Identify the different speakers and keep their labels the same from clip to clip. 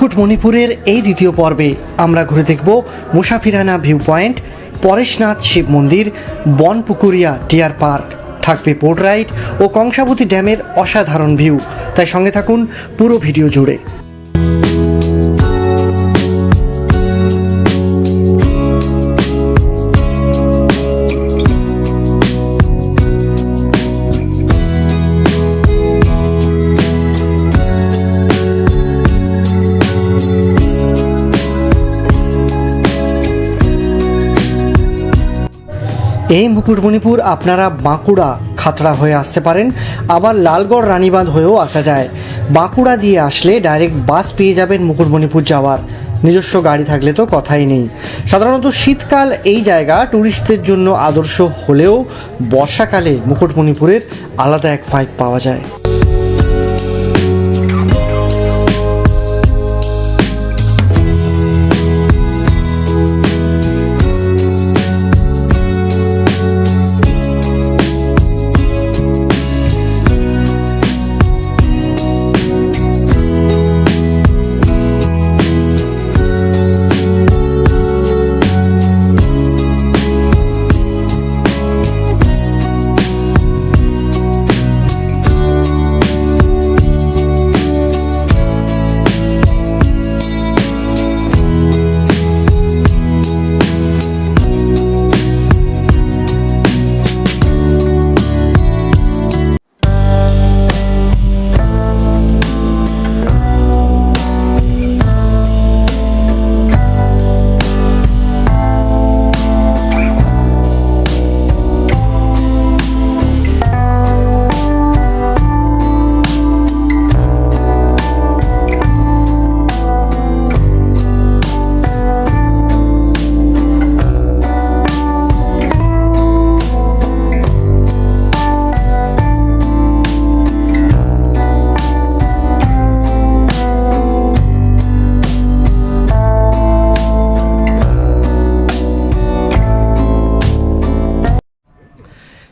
Speaker 1: মুকুটমণিপুরের এই দ্বিতীয় পর্বে আমরা ঘুরে দেখব Musafirana view point Pareshnath Shiv Mandir, Banpukuria deer park থাকবে পোর্ট রাইড ও কংসাবতী ড্যামের অসাধারণ ভিউ তাই সঙ্গে থাকুন পুরো ভিডিও জুড়ে। এই মুকুটমণিপুর আপনারা বাঁকুড়া, খাতড়া হয়ে আসতে পারেন। আবার লালগড়, রানীবাঁধ হয়েও আসা যায়। বাঁকুড়া দিয়ে আসলে ডাইরেক্ট বাস পেয়ে যাবেন মুকুটমণিপুর যাওয়ার। নিজস্ব গাড়ি থাকলে তো কথাই নেই। সাধারণত শীতকাল এই জায়গা ট্যুরিস্টদের জন্য আদর্শ হলেও বর্ষাকালে মুকুটমণিপুরের আলাদা এক ফাইভ পাওয়া যায়।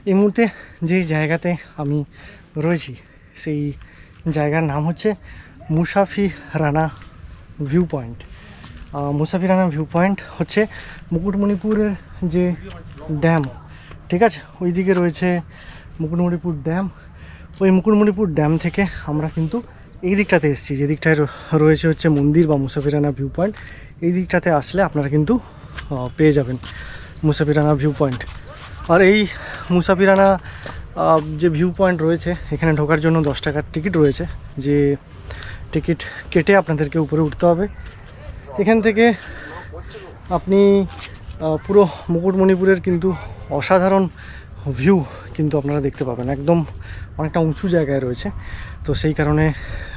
Speaker 1: এই মুহূর্তে যে জায়গাতে আমি রয়েছি, সেই জায়গার নাম হচ্ছে Musafirana view point Musafirana view point হচ্ছে মুকুটমণিপুরের যে ড্যাম ঠিক আছে? ওই দিকে রয়েছে মুকুটমণিপুর ড্যাম ওই মুকুটমণিপুর ড্যাম থেকে আমরা কিন্তু এই দিকটাতে এসেছি। যে দিকটায় রয়েছে হচ্ছে মন্দির বা মুসাফিরানা ভিউ পয়েন্ট এই দিকটাতে আসলে আপনারা কিন্তু পেয়ে যাবেন মুসাফিরানা ভিউ পয়েন্ট আর এই মুসাফিরানা যে ভিউ পয়েন্ট রয়েছে, এখানে ঢোকার জন্য দশ টাকার টিকিট রয়েছে, যে টিকিট কেটে আপনাদেরকে উপরে উঠতে হবে। এখান থেকে আপনি পুরো মুকুটমণিপুরের কিন্তু অসাধারণ ভিউ কিন্তু আপনারা দেখতে পাবেন। একদম অনেকটা উঁচু জায়গায় রয়েছে, তো সেই কারণে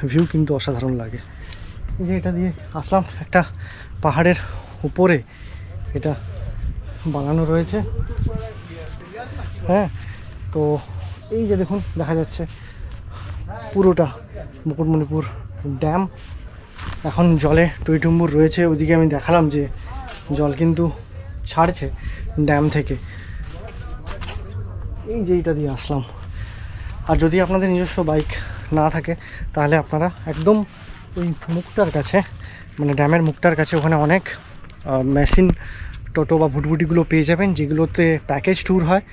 Speaker 1: ভিউ কিন্তু অসাধারণ লাগে। এই যে এটা দিয়ে আসলাম, একটা পাহাড়ের উপরে এটা বানানো রয়েছে। হ্যাঁ? তো এই যে দেখুন, দেখা যাচ্ছে পুরোটা মুকুটমণিপুর ড্যাম। এখন জলে টইটুম্বুর রয়েছে, ওদিকে আমি দেখালাম যে জল কিন্তু ছাড়ছে ড্যাম থেকে। এই যে এইটা দিয়ে আসলাম। আর যদি আপনাদের নিজস্ব বাইক না থাকে, তাহলে আপনারা একদম ওই মুখটার কাছে মানে ড্যামের মুখটার কাছে ওখানে অনেক মেশিন, টোটো বা ভুটভুটিগুলো পেয়ে যাবেন, যেগুলোতে প্যাকেজ ট্যুর হয়।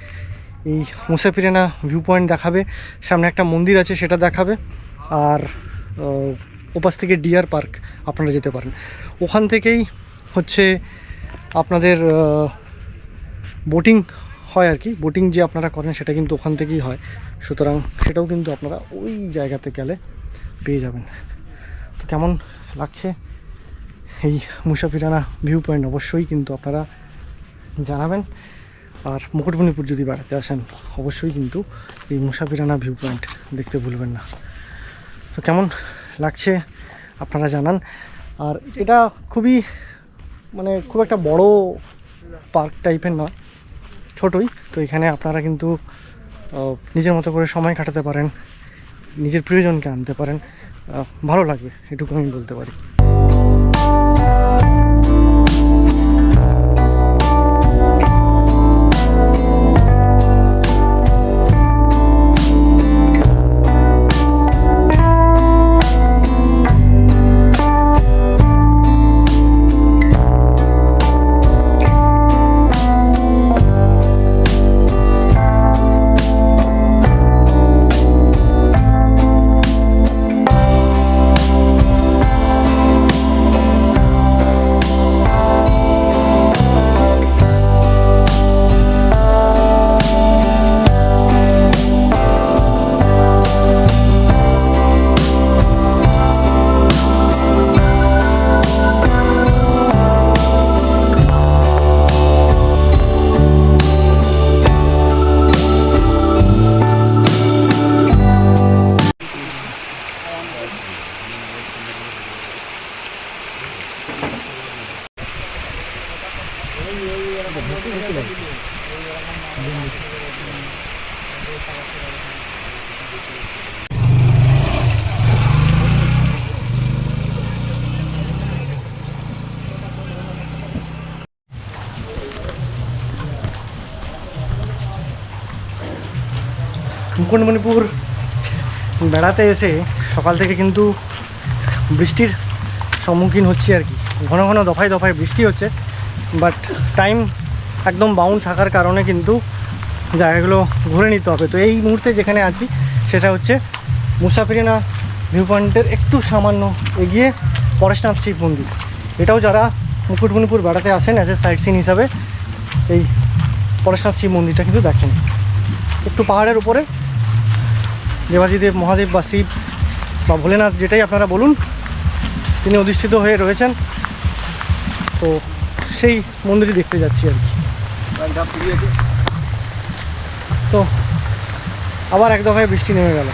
Speaker 1: এই মুসাফিরানা ভিউ পয়েন্ট দেখাবে। সামনে একটা মন্দির আছে, সেটা দেখাবে। আর ওপাশ থেকে ডিয়ার পার্ক আপনারা যেতে পারেন। ওখান থেকেই হচ্ছে আপনাদের বোটিং হয় আর কি। বোটিং যে আপনারা করেন, সেটা কিন্তু ওখান থেকেই হয়। সুতরাং সেটাও কিন্তু আপনারা ওই জায়গাতে গেলে পেয়ে যাবেন। তো কেমন লাগছে এই মুসাফিরানা ভিউ পয়েন্ট অবশ্যই কিন্তু আপনারা জানাবেন। আর মুকুটমণিপুর যদি বেড়াতে আসেন, অবশ্যই কিন্তু এই মুসাফিরানা ভিউ পয়েন্ট দেখতে ভুলবেন না। তো কেমন লাগছে আপনারা জানান। আর এটা খুবই মানে খুব একটা বড় পার্ক টাইপের নয়, ছোটই। তো এখানে আপনারা কিন্তু নিজের মতো করে সময় কাটাতে পারেন, নিজের প্রিয়জনকে আনতে পারেন। ভালো লাগবে এটুকু আমি বলতে পারি। মুকুটমণিপুর বেড়াতে এসে সকাল থেকে কিন্তু বৃষ্টির সম্মুখীন হচ্ছি আর কি। ঘন ঘন দফায় দফায় বৃষ্টি হচ্ছে বাট টাইম একদম বাউন্ড থাকার কারণে কিন্তু জায়গাগুলো ঘুরে নিতে হবে। তো এই মুহূর্তে যেখানে আছি, সেটা হচ্ছে মুসাফিরিনা ভিউ পয়েন্টের একটু সামান্য এগিয়ে পরেশনাথ শিব মন্দির। এটাও যারা মুকুটমণিপুর বেড়াতে আসেন অ্যাজ এ সাইট সিন হিসাবে এই পরেশনাথ শিব মন্দিরটা কিন্তু দেখেন। একটু পাহাড়ের উপরে দেবাদিদেব, মহাদেব বা শিব বা ভোলেনাথ যেটাই আপনারা বলুন, তিনি অধিষ্ঠিত হয়ে রয়েছেন। তো সেই মন্দিরই দেখতে যাচ্ছি আর কি। তো আবার এক দফায় বৃষ্টি নেমে গেল।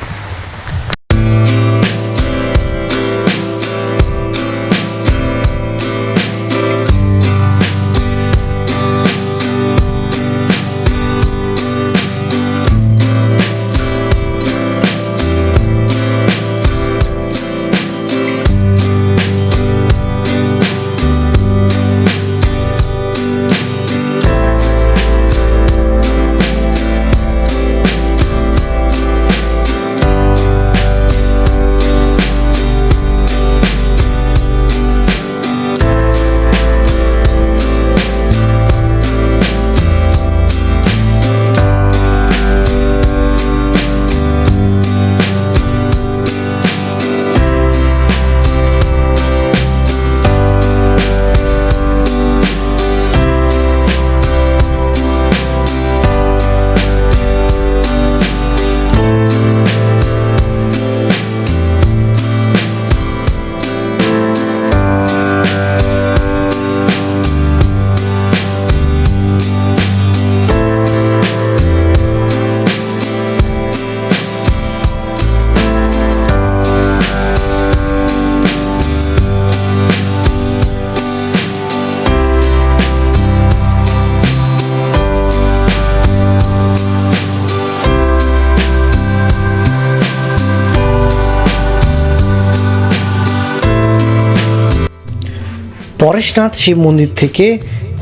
Speaker 1: পরেশনাথ শিব মন্দির থেকে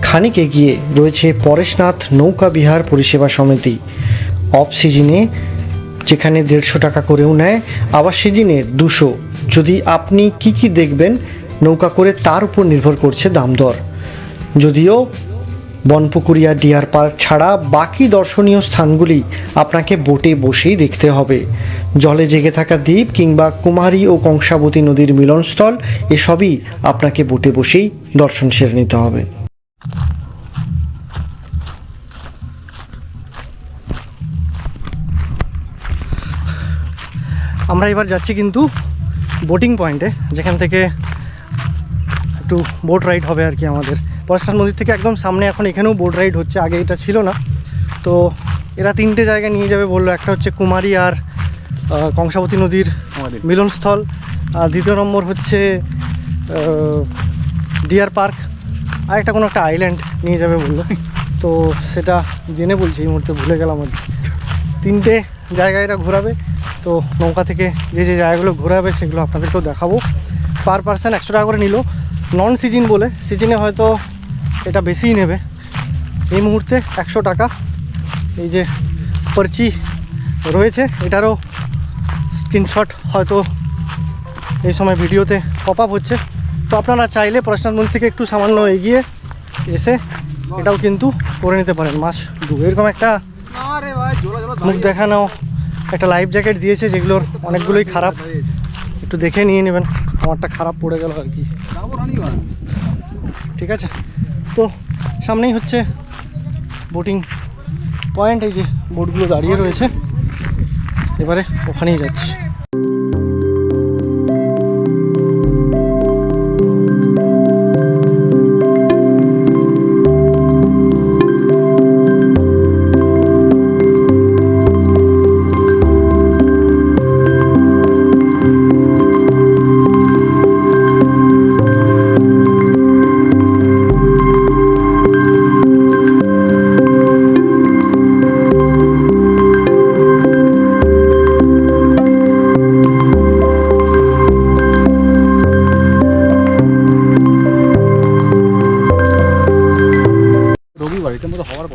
Speaker 1: খানিক এগিয়ে রয়েছে পরেশনাথ নৌকা বিহার পরিষেবা সমিতি। অফ সিজনে যেখানে দেড়শো টাকা করেও নেয়, আবার সিজনে দুশো। যদি আপনি কি কি দেখবেন, নৌকা করে তার উপর নির্ভর করছে দাম দর। যদিও বনপুকুরিয়া ডিয়ার পার্ক ছাড়া বাকি দর্শনীয় স্থানগুলি আপনাকে বোটে বসেই দেখতে হবে। জলে জেগে থাকা দ্বীপ কিংবা কুমারী ও কংসাবতী নদীর মিলনস্থল, এসবই আপনাকে বোটে বসেই দর্শন সেরে নিতে হবে। আমরা এবার যাচ্ছি কিন্তু বোটিং পয়েন্টে যেখান থেকে একটু বোট রাইড হবে আর কি আমাদের। পয়সার নদীর থেকে একদম সামনে এখন এখানেও বোট রাইড হচ্ছে আগে এটা ছিল না। তো এরা তিনটে জায়গায় নিয়ে যাবে বলল একটা হচ্ছে কুমারী আর কংসাবতী নদীর মিলনস্থল। আর দ্বিতীয় নম্বর হচ্ছে ডিয়ার পার্ক আর একটা কোনো একটা আইল্যান্ড নিয়ে যাবে বলল। তো সেটা জেনে বলছি এই মুহূর্তে ভুলে গেলাম আর তিনটে জায়গায় এরা ঘোরাবে। তো নৌকা থেকে যে যে জায়গাগুলো ঘোরাবে সেগুলো আপনাদেরকেও দেখাবো। পার পার্সন একশো টাকা করে নিল। নন সিজন বলে। সিজনে হয়তো এটা বেশিই নেবে। এই মুহূর্তে একশো টাকা। এই যে পার্চি রয়েছে এটারও স্ক্রিনশট হয়তো এই সময় ভিডিওতে পপ আপ হচ্ছে। তো আপনারা চাইলে পড়াশোনার মন্দির থেকে একটু সামান্য এগিয়ে এসে এটাও কিন্তু করে নিতে পারেন মাস দু এরকম একটা মুখ দেখানো একটা লাইফ জ্যাকেট দিয়েছে যেগুলোর অনেকগুলোই খারাপ। একটু দেখে নিয়ে নেবেন আমারটা খারাপ পড়ে গেল আর কি। ঠিক আছে? তো সামনেই হচ্ছে বোটিং পয়েন্ট এই যে বোটগুলো দাঁড়িয়ে রয়েছে। এবারে ওখানেই যাচ্ছি।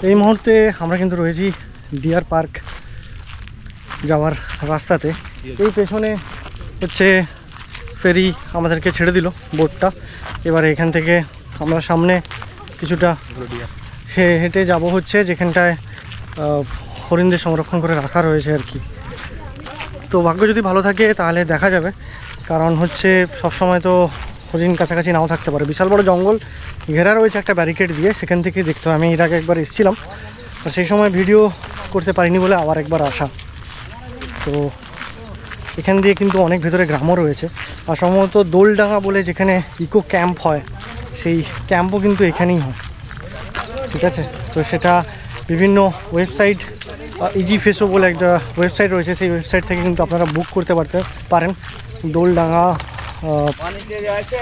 Speaker 1: এই মুহূর্তে আমরা কিন্তু রয়েছি ডিয়ার পার্ক যাওয়ার রাস্তাতে। এই পেছনে হচ্ছে ফেরি আমাদেরকে ছেড়ে দিল বোটটা। এবারে এখান থেকে আমরা সামনে কিছুটা হে- হেঁটে যাব হচ্ছে যেখানটায় হরিণদের সংরক্ষণ করে রাখা রয়েছে আর কি। তো ভাগ্য যদি ভালো থাকে তাহলে দেখা যাবে। কারণ হচ্ছে সবসময় তো হরিণ কাছাকাছি নাও থাকতে পারে। বিশাল বড় জঙ্গল, ঘেরা রয়েছে একটা ব্যারিকেড দিয়ে, সেখান থেকে দেখতে হয় আমি এর আগে একবার এসেছিলাম তো সেই সময় ভিডিও করতে পারিনি বলে আবার একবার আসা। তো এখান দিয়ে কিন্তু অনেক ভেতরে গ্রামও রয়েছে। আর সম্ভবত দোলডাঙ্গা বলে যেখানে ইকো ক্যাম্প হয়, সেই ক্যাম্পও কিন্তু এখানেই হয়। ঠিক আছে? তো সেটা বিভিন্ন ওয়েবসাইট ইজি ফেসো বলে একটা ওয়েবসাইট রয়েছে, সেই ওয়েবসাইট থেকে কিন্তু আপনারা বুক করতে পারতে পারেন। দোলডাঙ্গা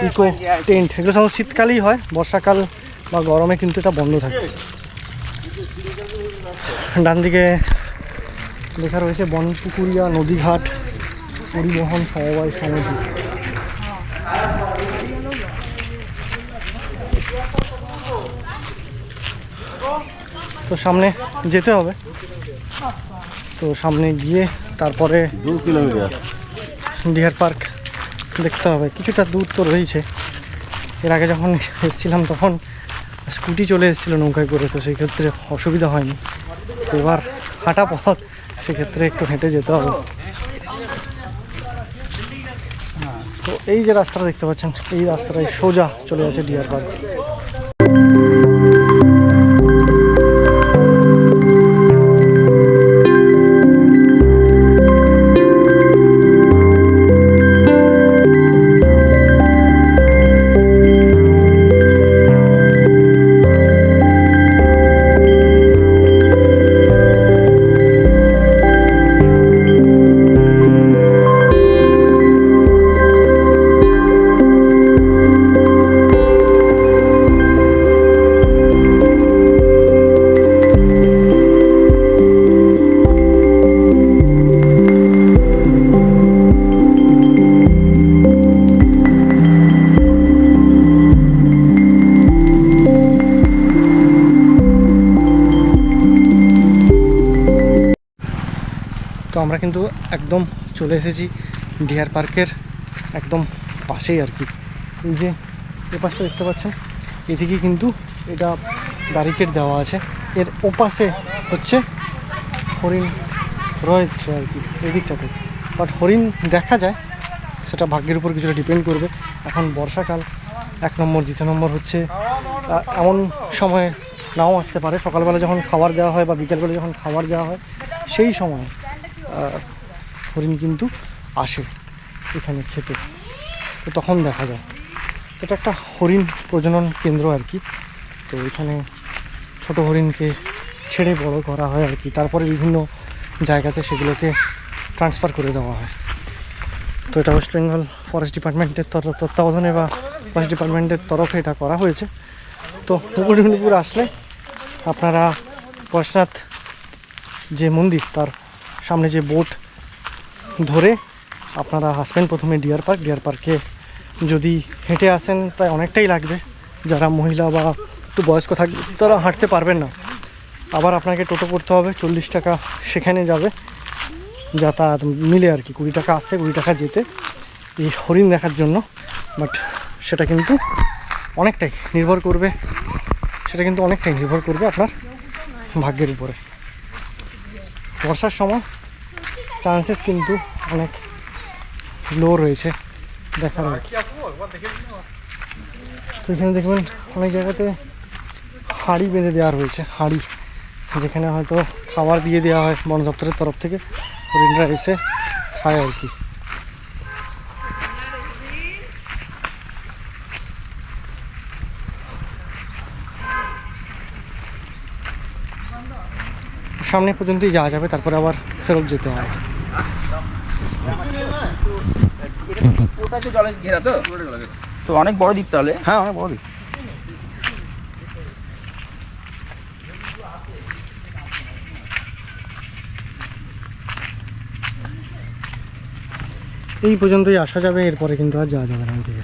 Speaker 1: ইকো টেন্ট এগুলো সব শীতকালেই হয় বর্ষাকাল বা গরমে কিন্তু এটা বন্ধ থাকে। ডান দিকে লেখা রয়েছে বনপুকুরিয়া নদীঘাট পরিবহন সমবায় সমিতি। তো সামনে যেতে হবে। তো সামনে গিয়ে তারপরে
Speaker 2: দু কিলোমিটার।
Speaker 1: Deer park. দেখতে হবে। কিছুটা দূর তো রয়েছে। এর আগে যখন এসেছিলাম তখন স্কুটি চলে এসেছিল নৌকায় করে, তো সেই ক্ষেত্রে অসুবিধা হয়নি। এবার হাঁটা পথ সেক্ষেত্রে একটু হেঁটে যেতে হবে। তো এই যে রাস্তাটা দেখতে পাচ্ছেন, এই রাস্তাটায় সোজা চলে যাচ্ছে ডিয়ার পার্ক তো আমরা কিন্তু একদম চলে এসেছি ডিয়ার পার্কের একদম পাশেই আর কি। এই যে এ পাশটা দেখতে পাচ্ছেন, এদিকে কিন্তু এটা ব্যারিকেড দেওয়া আছে। এর ওপাশে হচ্ছে হরিণ রয়েছে আর কি, এদিকটাতে। বাট হরিণ দেখা যায়, সেটা ভাগ্যের উপর কিছুটা ডিপেন্ড করবে। এখন বর্ষাকাল, এক নম্বর, দ্বিতীয় নম্বর হচ্ছে এমন সময় নাও আসতে পারে। সকালবেলা যখন খাবার দেওয়া হয় বা বিকেলবেলা যখন খাবার দেওয়া হয়, সেই সময় হরিণ কিন্তু আসে এখানে খেতে। তো তখন দেখা যায়, এটা একটা হরিণ প্রজনন কেন্দ্র আর কি। তো এখানে ছোট হরিণকে ছেড়ে বড় করা হয় আর কি। তারপরে বিভিন্ন জায়গাতে সেগুলোকে ট্রান্সফার করে দেওয়া হয়। তো এটা ওয়েস্ট বেঙ্গল ফরেস্ট ডিপার্টমেন্টের তত্ত্বাবধানে বা ফরেস্ট ডিপার্টমেন্টের তরফে এটা করা হয়েছে। তো মুকুটমণিপুর আসলে আপনারা পয়সনাথ যে মন্দির তার সামনে যে বোট ধরে আপনারা আসবেন প্রথমে ডিয়ার পার্ক ডিয়ার পার্কে যদি হেঁটে আসেন, প্রায় অনেকটাই লাগবে। যারা মহিলা বা একটু বয়স্ক থাকবে তারা হাঁটতে পারবেন না। আবার আপনাকে টোটো করতে হবে, চল্লিশ টাকা সেখানে যাবে। যাতায়াত মিলে আর কি, কুড়ি টাকা আসতে, কুড়ি টাকা যেতে। এই হরিণ দেখার জন্য। বাট সেটা কিন্তু অনেকটাই নির্ভর করবে। সেটা কিন্তু অনেকটাই নির্ভর করবে আপনার ভাগ্যের উপরে। বর্ষার সময় চান্সেস কিন্তু অনেক লো রয়েছে দেখার। তো এখানে দেখবেন অনেক জায়গাতে হাঁড়ি বেঁধে দেওয়া রয়েছে, হাঁড়ি, যেখানে হয়তো খাবার দিয়ে দেওয়া হয় বন দপ্তরের তরফ থেকে। হরিণরা এসে খায় আর কি। সামনে পর্যন্তই যাওয়া যাবে, তারপরে আবার ফেরত যেতে হবে।
Speaker 3: ওটা তো জলে ঘেরা তো? তো অনেক বড় দ্বীপ তাহলে?
Speaker 2: হ্যাঁ অনেক বড়
Speaker 1: এই পর্যন্তই আসা যাবে এরপরে কিন্তু আর যাওয়া যাবে না ওইদিকে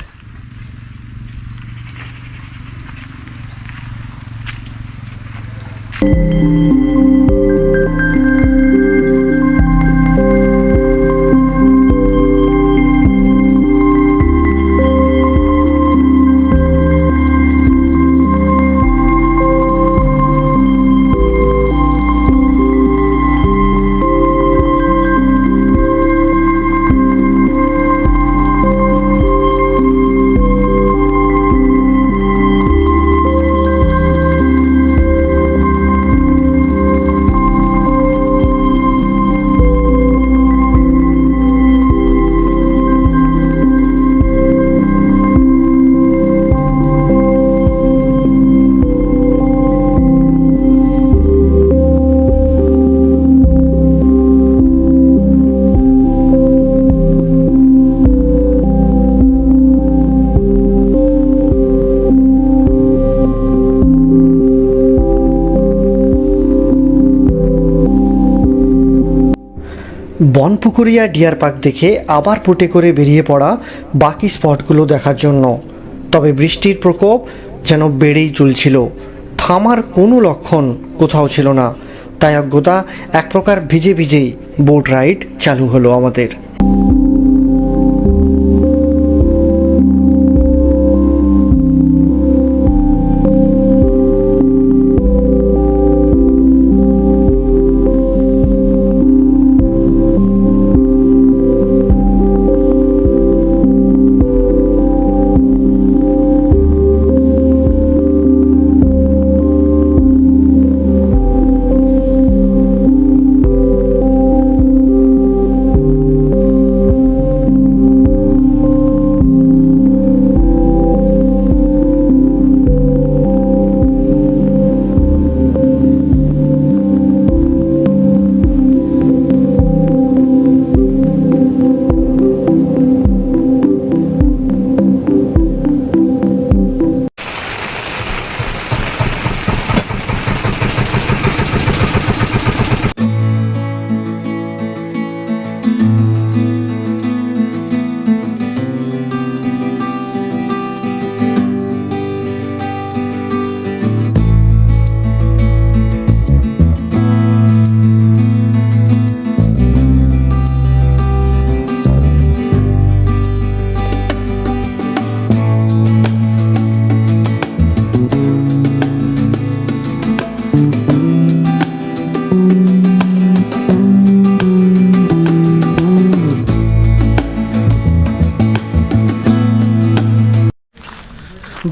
Speaker 1: বনপুকুরিয়া ডিয়ার পার্ক দেখে আবার পুটে করে বেরিয়ে পড়া বাকি স্পটগুলো দেখার জন্য। তবে বৃষ্টির প্রকোপ যেন বেড়েই চলছিল। থামার কোনো লক্ষণ কোথাও ছিল না। তাই অজ্ঞতা এক প্রকার ভিজে ভিজেই বোট রাইড চালু হলো আমাদের।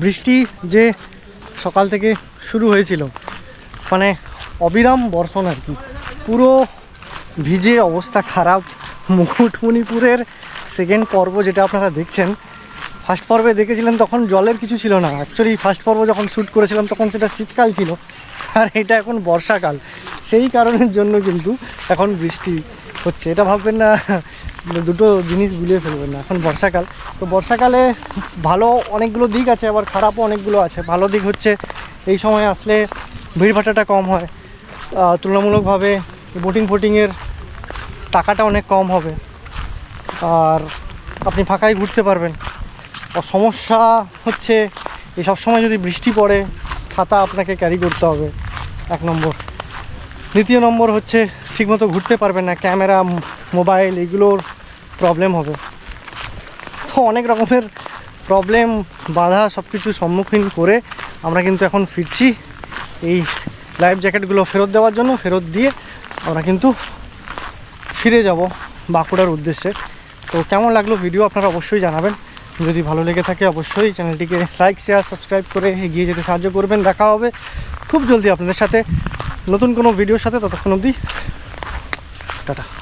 Speaker 1: বৃষ্টি যে সকাল থেকে শুরু হয়েছিল মানে অবিরাম বর্ষণ আর কি। পুরো ভিজে অবস্থা খারাপ। মুকুটমণিপুরের সেকেন্ড পর্ব যেটা আপনারা দেখছেন ফার্স্ট পর্বে দেখেছিলেন তখন জলের কিছু ছিল না। অ্যাকচুয়ালি ফার্স্ট পর্ব যখন শ্যুট করেছিলাম তখন সেটা শীতকাল ছিল, আর এটা এখন বর্ষাকাল। সেই কারণের জন্য কিন্তু এখন বৃষ্টি হচ্ছে। এটা ভাববেন না দুটো জিনিস গুলিয়ে ফেলবেন না। এখন বর্ষাকাল, তো বর্ষাকালে ভালো অনেকগুলো দিক আছে, আবার খারাপও অনেকগুলো আছে। ভালো দিক হচ্ছে, এই সময় আসলে ভিড়ভাট্টাটা কম হয়। তুলনামূলকভাবে বোটিং ফোটিংয়ের টাকাটা অনেক কম হবে। আর আপনি ফাঁকায় ঘুরতে পারবেন। সমস্যা হচ্ছে, এই সব সময় যদি বৃষ্টি পড়ে, ছাতা আপনাকে ক্যারি করতে হবে, এক নম্বর। দ্বিতীয় নম্বর হচ্ছে, ঠিকমতো ঘুরতে পারবেন না, ক্যামেরা, মোবাইল, এগুলোর প্রবলেম হবে। তো অনেক রকমের প্রবলেম বাধা সব কিছু সম্মুখীন করে আমরা কিন্তু এখন ফিরছি এই লাইফ জ্যাকেটগুলো ফেরত দেওয়ার জন্য, ফেরত দিয়ে আমরা কিন্তু ফিরে যাব বাঁকুড়ার উদ্দেশ্যে। তো কেমন লাগল ভিডিও আপনারা অবশ্যই জানাবেন। যদি ভালো লেগে থাকে অবশ্যই চ্যানেলটিকে লাইক শেয়ার সাবস্ক্রাইব করে এগিয়ে যেতে সাহায্য করবেন। দেখা হবে খুব জলদি আপনাদের সাথে। নতুন কোনো ভিডিওর সাথে ততক্ষণ অবধি। টাটা।